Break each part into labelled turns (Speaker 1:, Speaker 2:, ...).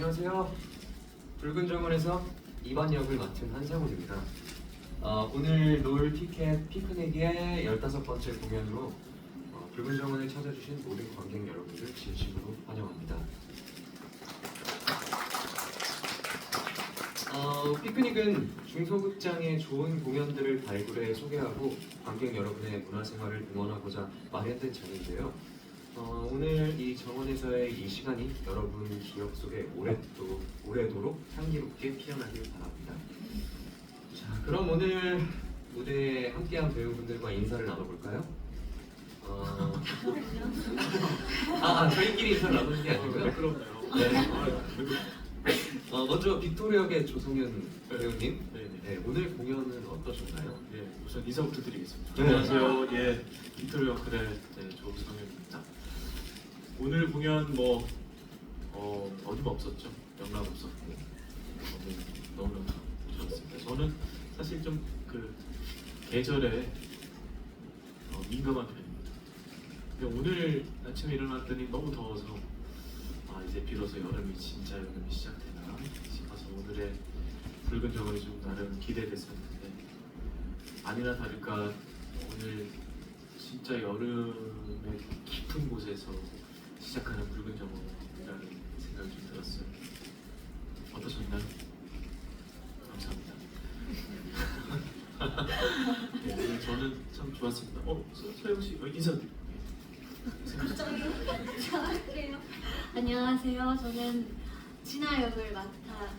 Speaker 1: 안녕하세요. 붉은 정원에서 2반 역을 맡은 한상훈입니다. 어, 오늘 놀 티켓 피크닉의 15번째 공연으로 어, 붉은 정원을 찾아주신 모든 관객 여러분들 진심으로 환영합니다. 어, 피크닉은 중소극장의 좋은 공연들을 발굴해 소개하고 관객 여러분의 문화생활을 응원하고자 마련된 장인데요. 어, 오늘 이 정원에서의 이 시간이 여러분 기억 속에 오랫도, 오래도록 향기롭게 피어나길 바랍니다. 자, 그럼 오늘 무대에 함께한 배우분들과 인사를 나눠볼까요? 어... 아, 아, 저희끼리 인사를 나누는 게 아니고요.
Speaker 2: 그럼요.
Speaker 1: 네. 어, 먼저 빅토리역의 조성현 배우님,
Speaker 2: 네네.
Speaker 1: 네, 오늘 공연은 어떠셨나요?
Speaker 2: 예, 우선 인사부터 드리겠습니다.
Speaker 1: 네.
Speaker 2: 안녕하세요. 예, 인터뷰 그래 네, 조성현입니다. 오늘 공연 뭐 어, 어김없었죠. 영락 없었고 너무 너무 좋았습니다. 저는 사실 좀 그 계절에 어, 민감한 편입니다. 근데 오늘 아침에 일어났더니 너무 더워서 아 이제 비로소 여름이 진짜 여름이 시작되나 싶어서 오늘의 붉은 정원이 좀 나름 기대됐었는데 아니나 다를까 오늘 진짜 여름의 깊은 곳에서 시작하는 붉은 정원이라는 생각이 좀 들었어요. 어떠셨나요? 감사합니다. 네, 저는 참 좋았습니다. 어, 서- 서영 씨 어, 인사.
Speaker 3: 아, 그래요. 안녕하세요. 저는 진아 역을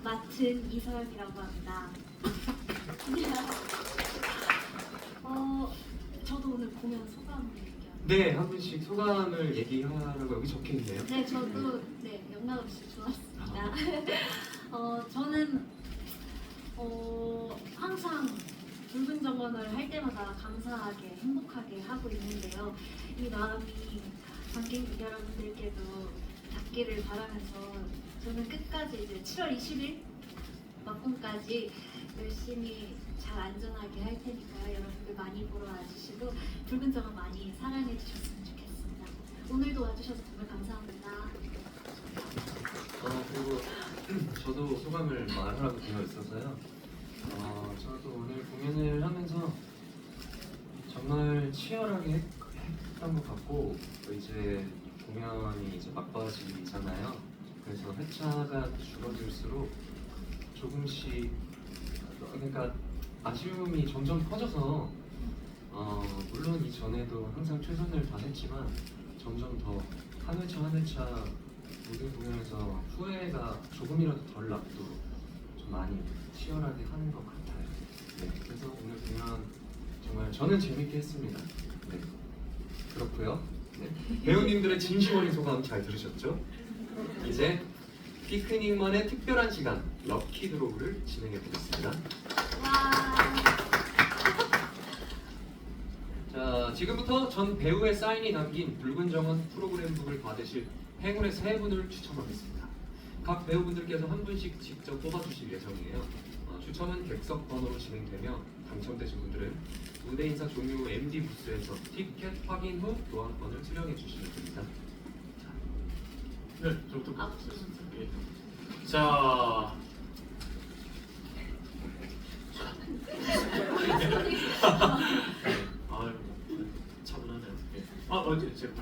Speaker 3: 맡은 이서연이라고 합니다. 어, 저도 오늘 공연 소감을 얘기할게요.
Speaker 1: 네, 한 분씩 소감을 얘기하라고 여기 적혀 있네요.
Speaker 3: 네, 저도 네 영락 없이 좋았습니다. 어, 저는 어, 항상 붉은 정원을 할 때마다 감사하게 행복하게 하고 있는데요. 이 마음이 관객 여러분들께도 닿기를 바라면서 저는 끝까지 이제 7월 20일 막공까지 열심히 잘 안전하게 할 테니까요. 여러분들 많이 보러 와주시고 붉은 정원 많이 사랑해 주셨으면 좋겠습니다. 오늘도 와주셔서 정말 감사합니다.
Speaker 1: 어, 그리고 저도 소감을 말하라고 되어 있어서요. 어, 저도 오늘 공연을 하면서 정말 치열하게 했- 했던 것 같고 또 이제 공연이 이제 막바지잖아요. 그래서 회차가 줄어들수록 조금씩 그러니까 아쉬움이 점점 커져서 어, 물론 이전에도 항상 최선을 다했지만 점점 더 한 회차 한 회차 모든 공연에서 후회가 조금이라도 덜 남도록 좀 많이 치열하게 하는 것 같아요. 네, 그래서 오늘 공연 정말 저는 재밌게 했습니다. 네, 그렇고요. 네, 배우님들의 진심 어린 소감 잘 들으셨죠? 이제 피크닉만의 특별한 시간 럭키 드로우를 진행해 보겠습니다. 지금부터 전 배우의 사인이 담긴 붉은 정원 프로그램북을 받으실 행운의 세 분을 추첨하겠습니다. 각 배우분들께서 한 분씩 직접 뽑아주실 예정이에요. 어, 추첨은 객석 번호로 진행되며 당첨되신 분들은 무대 인사 종료 후 MD 부스에서 티켓 확인 후 교환권을 수령해 주시면 됩니다.
Speaker 2: 네, 저부터 부탁드리겠습니다. 예. 자. 아유, 차분하네요. 예. 아, 어제 제가.